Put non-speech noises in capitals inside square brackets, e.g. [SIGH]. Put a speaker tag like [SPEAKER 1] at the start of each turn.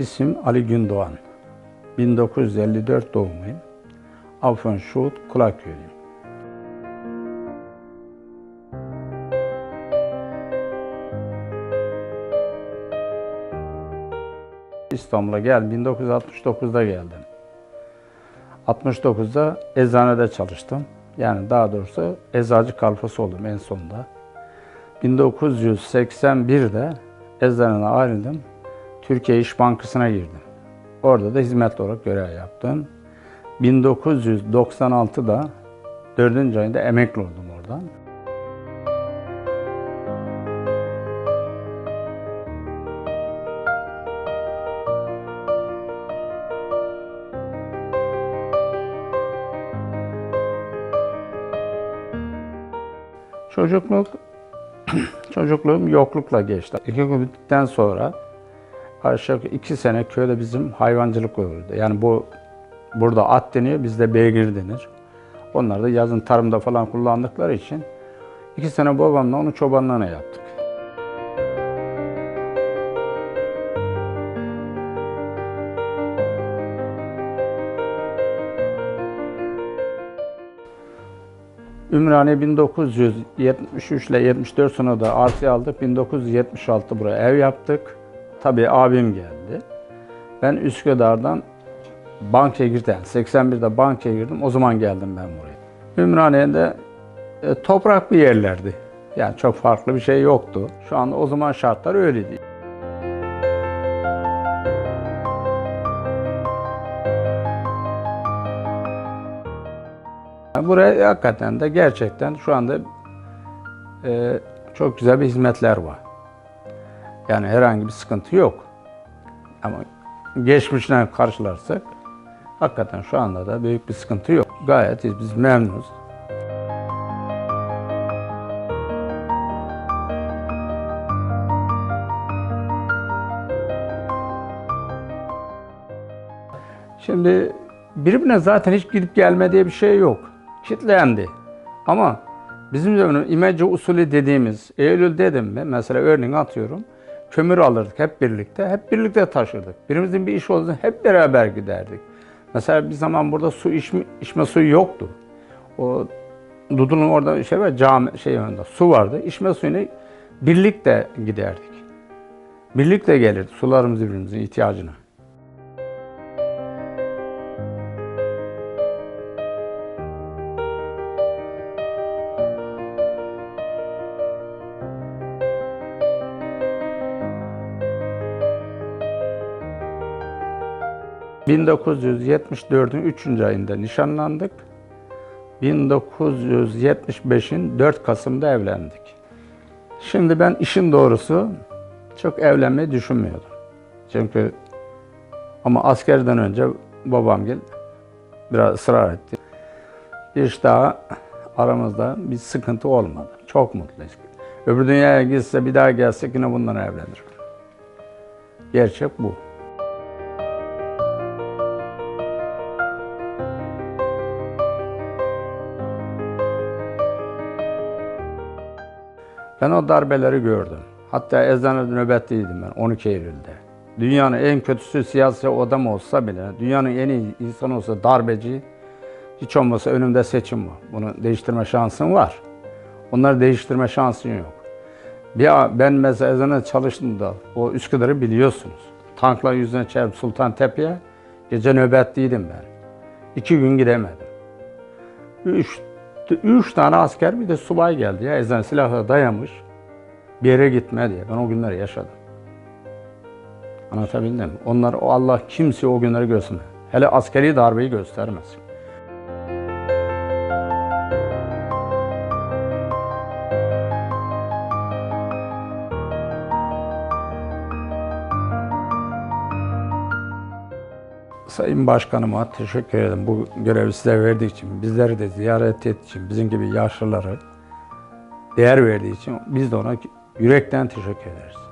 [SPEAKER 1] İsim Ali Gündoğan. 1954 doğumluyum. Afyon Şuhut Kulakköy'lüyüm. İstanbul'a geldim. 1969'da geldim. 69'da eczanede çalıştım. Yani daha doğrusu eczacı kalfası oldum en sonunda. 1981'de eczaneden ayrıldım. Türkiye İş Bankası'na girdim. Orada da hizmetli olarak görev yaptım. 1996'da 4. ayında emekli oldum oradan. Çocukluk, [CLEARS THROAT] çocukluğum yoklukla geçti. İlkokul bittikten sonra aşağı yukarı iki sene köyde bizim hayvancılık olurdu. Yani bu burada at deniyor, bizde beygir denir. Onlar da yazın tarımda falan kullandıkları için iki sene babamla onu çobanlığına yaptık. Ümraniye 1973 ile 74 sonunda arsayı aldık. 1976 buraya ev yaptık. Tabii abim geldi. Ben Üsküdar'dan bankaya girdim. 81'de bankaya girdim. O zaman geldim ben buraya. Ümraniye'de e, toprak bir yerlerdi. Yani çok farklı bir şey yoktu. Şu anda o zaman şartlar öyleydi. Buraya hakikaten de gerçekten şu anda e, çok güzel bir hizmetler var. Yani herhangi bir sıkıntı yok. Ama geçmişle karşılarsak hakikaten şu anda da büyük bir sıkıntı yok. Gayet iyi, biz memnunuz. Şimdi birbirine zaten hiç gidip gelme diye bir şey yok. Kitlendi. Ama bizim zamanın imece usulü dediğimiz, Eylül dedim mi, mesela örneğin atıyorum, kömür alırdık hep birlikte, hep birlikte taşırdık. Birimizin bir iş olduğunda hep beraber giderdik. Mesela bir zaman burada su içme, içme suyu yoktu. O Dudu'nun orada şey var, cami şey önünde su vardı. İçme suyunu birlikte giderdik. Birlikte gelirdi sularımız birbirimizin ihtiyacına. ...1974'ün 3. ayında nişanlandık. 1975'in 4 Kasım'da evlendik. Şimdi ben işin doğrusu çok evlenmeyi düşünmüyordum. Çünkü ama askerden önce babam gel biraz ısrar etti. Hiç daha aramızda bir sıkıntı olmadı. Çok mutluyuz. Öbür dünyaya gitse bir daha gelsek yine bundan evlenir. Gerçek bu. Ben o darbeleri gördüm. Hatta eczanede nöbetliydim ben 12 Eylül'de. Dünyanın en kötüsü siyasi adam olsa bile, dünyanın en iyi insan olsa darbeci, hiç olmazsa önümde seçim var. Bunu değiştirme şansın var. Onları değiştirme şansın yok. Bir, ben mesela eczanede çalıştım da o Üsküdar'ı biliyorsunuz. Tankla yüzüne çarpıp Sultan Tepe'ye gece nöbetliydim ben. İki gün gidemedim. Üç, üç tane asker bir de subay geldi ya eczane silahla dayamış. Bir yere gitme diye. Ben o günleri yaşadım. Anlatabildim mi? Onlar o Allah kimse o günleri göstermez. Hele askeri darbeyi göstermez. Sayın Başkanıma teşekkür ederim. Bu görevi size verdiği için, bizleri de ziyaret ettiği için, bizim gibi yaşlıları değer verdiği için biz de ona yürekten teşekkür ederiz.